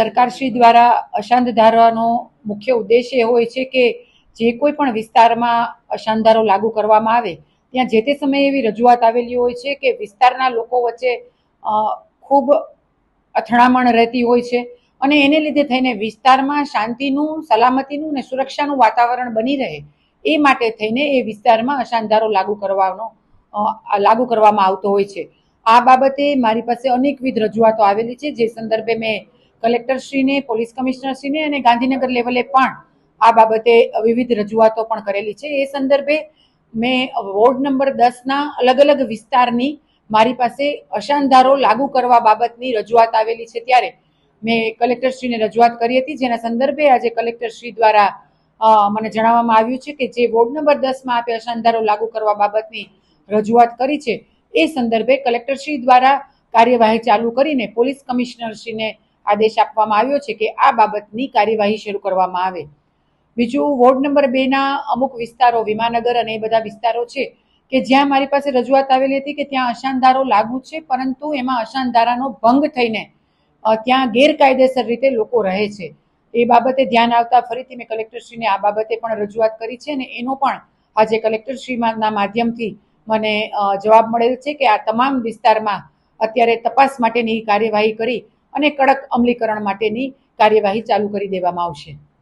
સરકારશ્રી દ્વારા અશાંત ધારવાનો મુખ્ય ઉદ્દેશ એ હોય છે કે જે કોઈ પણ વિસ્તારમાં અશાંત ધારો લાગુ કરવામાં આવે, ત્યાં જે તે સમયે એવી રજૂઆત આવેલી હોય છે કે વિસ્તારના લોકો વચ્ચે ખૂબ અથડામણ રહેતી હોય છે અને એને લીધે થઈને વિસ્તારમાં શાંતિનું, સલામતીનું ને સુરક્ષાનું વાતાવરણ બની રહે, એ માટે થઈને એ વિસ્તારમાં અશાંત ધારો લાગુ કરવાનો લાગુ કરવામાં આવતો હોય છે. આ બાબતે મારી પાસે અનેકવિધ રજૂઆતો આવેલી છે, જે સંદર્ભે મેં કલેક્ટરશ્રીને, પોલીસ કમિશનરશ્રીને અને ગાંધીનગર લેવલે પણ આ બાબતે વિવિધ રજૂઆતો પણ કરેલી છે. એ સંદર્ભે મેં વોર્ડ નંબર દસના અલગ અલગ વિસ્તારની મારી પાસે અશાનધારો લાગુ કરવા બાબતની રજૂઆત આવેલી છે. ત્યારે મેં કલેક્ટરશ્રીને રજૂઆત કરી હતી. જેના સંદર્ભે આજે કલેક્ટરશ્રી દ્વારા મને જણાવવામાં આવ્યું છે કે જે વોર્ડ નંબર દસમાં આપે અશાનધારો લાગુ કરવા બાબતની રજૂઆત કરી છે, એ સંદર્ભે કલેક્ટરશ્રી દ્વારા કાર્યવાહી ચાલુ કરીને પોલીસ કમિશનરશ્રીને આદેશ આપવામાં આવ્યો છે કે આ બાબતની કાર્યવાહી શરૂ કરવામાં આવે. બીજું, વોર્ડ નંબર બેના અમુક વિસ્તારો, વિમાનગર અને એ બધા વિસ્તારો છે કે જ્યાં મારી પાસે રજૂઆત આવેલી હતી કે ત્યાં અશાનધારો લાગુ છે, પરંતુ એમાં અશાનધારાનો ભંગ થઈને ત્યાં ગેરકાયદેસર રીતે લોકો રહે છે. એ બાબતે ધ્યાન આવતા ફરીથી મેં કલેક્ટરશ્રીને આ બાબતે પણ રજૂઆત કરી છે અને એનો પણ આજે કલેક્ટરશ્રીના માધ્યમથી મને જવાબ મળેલ છે કે આ તમામ વિસ્તારમાં અત્યારે તપાસ માટેની કાર્યવાહી કરી અને કડક અમલીકરણ માટેની કાર્યવાહી ચાલુ કરી દેવામાં આવશે.